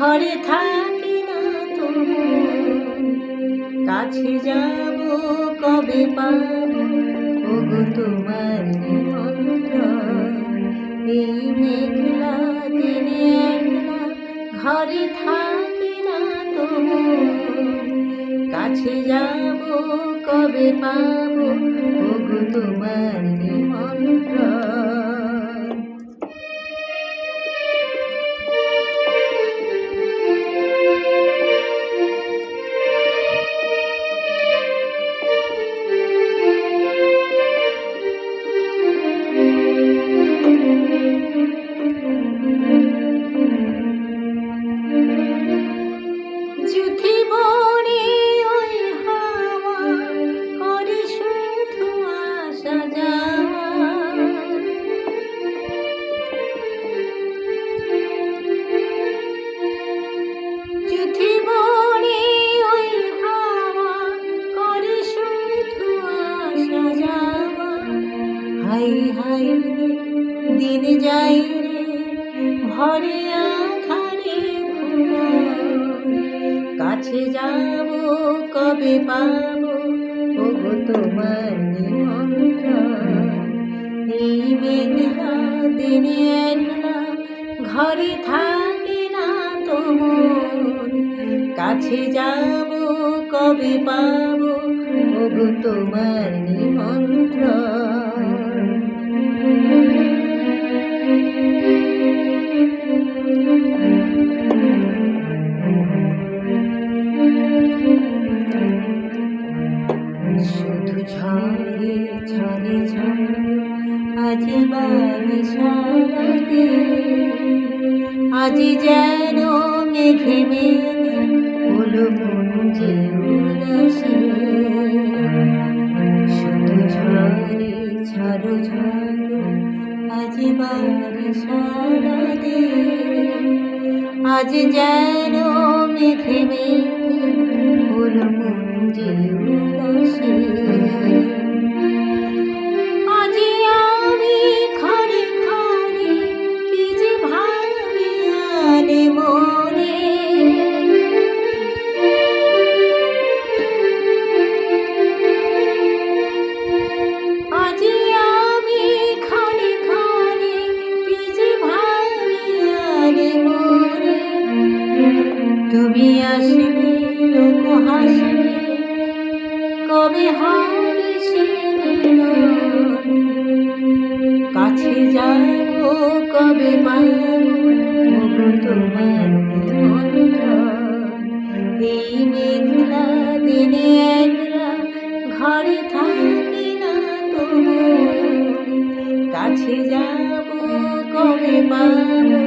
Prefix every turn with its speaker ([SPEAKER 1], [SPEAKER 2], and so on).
[SPEAKER 1] ঘরে থাকি না তবু। কাছে যাব কবে পাবো? ওগো তোমার এই মেঘলা দিনে একলা ঘরে থাকি না তবু। কাছে যাব কবে পাবো? ওগো তোমার হাই দিন যাই রে ভরে আধারে কাছে যাব, কবে পাবো? ওগো তোমার এই মেঘলা দিনে একলা ঘরে থাকে না তোমার কাছে যাব, কবে পাবো? ওগো তোমার নিমন্ত্রণ শুধু ঝরে ঝরে ঝরে আজ বাড়ি সারাতে। আজ যেন মেঘে মেঘে মন যে উদাসী শুধু ঝরে ঝরো ঝরো আজ বাড়ি সারাতে। আজ যেন মেঘে মেঘে তুমি আসবে ওগো হাসবে, কবে হবে সে? কাছে যাব কবে পাবো তোমার এই মেঘলা দিনে একলা ঘরে থাকি না তবু কাছে যাব, কবে পাবো